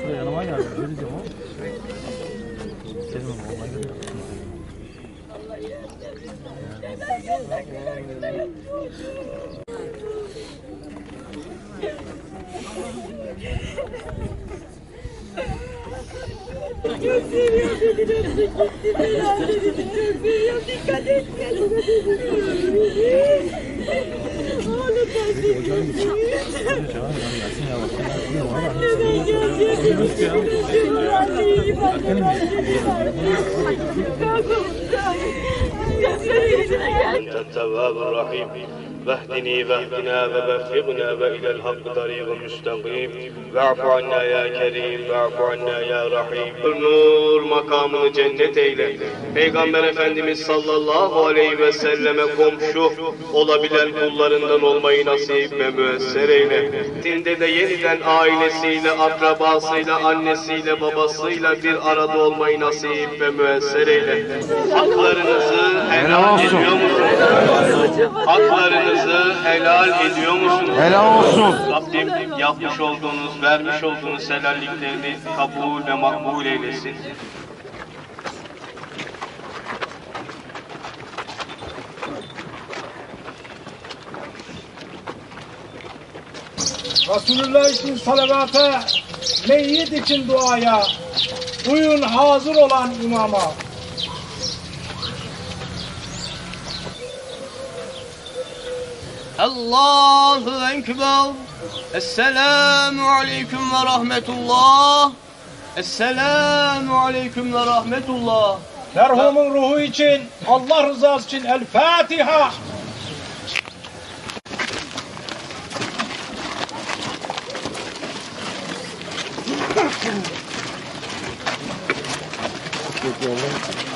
Şuraya yanıma geldi. Göreceğim o. Senin Gösteriyor beni nasıl gitti falan dedi. Gösteriyor dikkat et kendine dedi. Oğlum ben de Neden geldi? Ben de iyi ben de ben de Kalk oğlum. Gözleri yüzüne gel. Tevvab-ı Rahim. واهدني واهدنا ووفقنا وإلى الحق طريق مستقيم واعف عنا يا كريم واعف عنا يا رحيم Nur makamını cennet eyle. Peygamber Efendimiz sallallahu aleyhi ve selleme komşu olabilen kullarından olmayı nasip ve müesser eyle. Dinde de yeniden ailesiyle, akrabasıyla, annesiyle, babasıyla bir arada olmayı nasip ve müesser eyle. Haklarınızı helal ediyor musunuz? Haklarınızı helal ediyor musunuz? Helal olsun. Rabbim yapmış olduğunuz, vermiş olduğunuz helalliklerini kabul ve makbul eylesin. Resulullah için salavata, meyyit için duaya, uyun hazır olan imama. Allahu Ekber. Esselamu Aleyküm ve Rahmetullah. Esselamu Aleyküm ve Rahmetullah. Merhumun ruhu için, Allah rızası için El Fatiha. Peki oğlum.